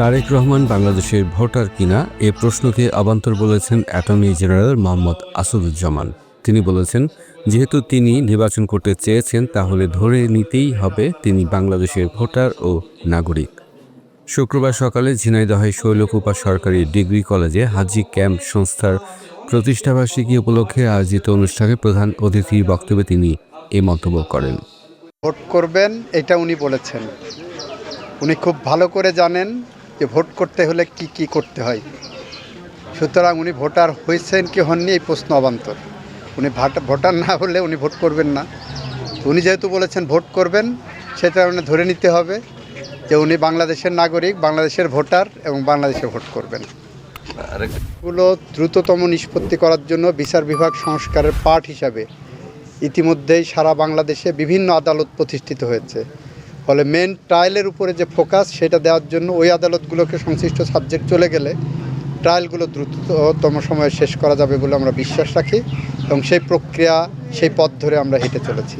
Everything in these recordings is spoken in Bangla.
তারেক রহমান বাংলাদেশের ভোটার কিনা এ প্রশ্নকে অবান্তর বলেছেন অ্যাটর্নি জেনারেল মোহাম্মদ আসাদুজ্জামান। তিনি বলেছেন, যেহেতু তিনি নির্বাচন করতে চেয়েছেন, তাহলে ধরে নিতেই হবে তিনি বাংলাদেশের ভোটার ও নাগরিক। শুক্রবার সকালে ঝিনাইদহে শৈলকুপা সরকারি ডিগ্রি কলেজে হাজি ক্যাম্প সংস্থার প্রতিষ্ঠাবার্ষিকী উপলক্ষে আয়োজিত অনুষ্ঠানে প্রধান অতিথির বক্তব্যে তিনি এ মন্তব্য করেন। ভোট করবেন, এটা উনি বলেছেন। উনি খুব ভালো করে জানেন যে ভোট করতে হলে কি কি করতে হয়? সুতরাং উনি ভোটার হয়েছেন কি হননি এই প্রশ্ন অবান্তর। উনি ভাট- ভোটার না হলে উনি ভোট করবেন না। উনি যেহেতু বলেছেন ভোট করবেন সেটা উনি ধরে নিতে হবে যে উনি বাংলাদেশের নাগরিক, বাংলাদেশের ভোটার এবং বাংলাদেশে ভোট করবেন। এগুলো দ্রুততম নিষ্পত্তি করার জন্য বিচার বিভাগ সংস্কারের পাঠ হিসাবে ইতিমধ্যেই সারা বাংলাদেশে বিভিন্ন আদালত প্রতিষ্ঠিত হয়েছে। ফলে মেন ট্রায়ালের উপরে যে ফোকাস সেটা দেওয়ার জন্য ওই আদালতগুলোকে সংশ্লিষ্ট সাবজেক্ট চলে গেলে ট্রায়ালগুলো দ্রুততম সময়ে শেষ করা যাবে বলে আমরা বিশ্বাস রাখি এবং সেই প্রক্রিয়া, সেই পথ ধরে আমরা হেঁটে চলেছি।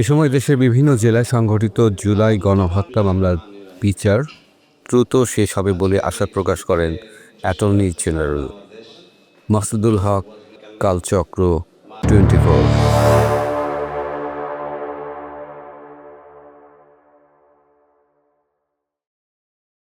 এ সময় দেশের বিভিন্ন জেলায় সংঘটিত জুলাই গণহত্যা মামলার বিচার দ্রুত শেষ হবে বলে আশা প্রকাশ করেন অ্যাটর্নি জেনারেল মাসুদুল হক, কালচক্র টোয়েন্টি ফোর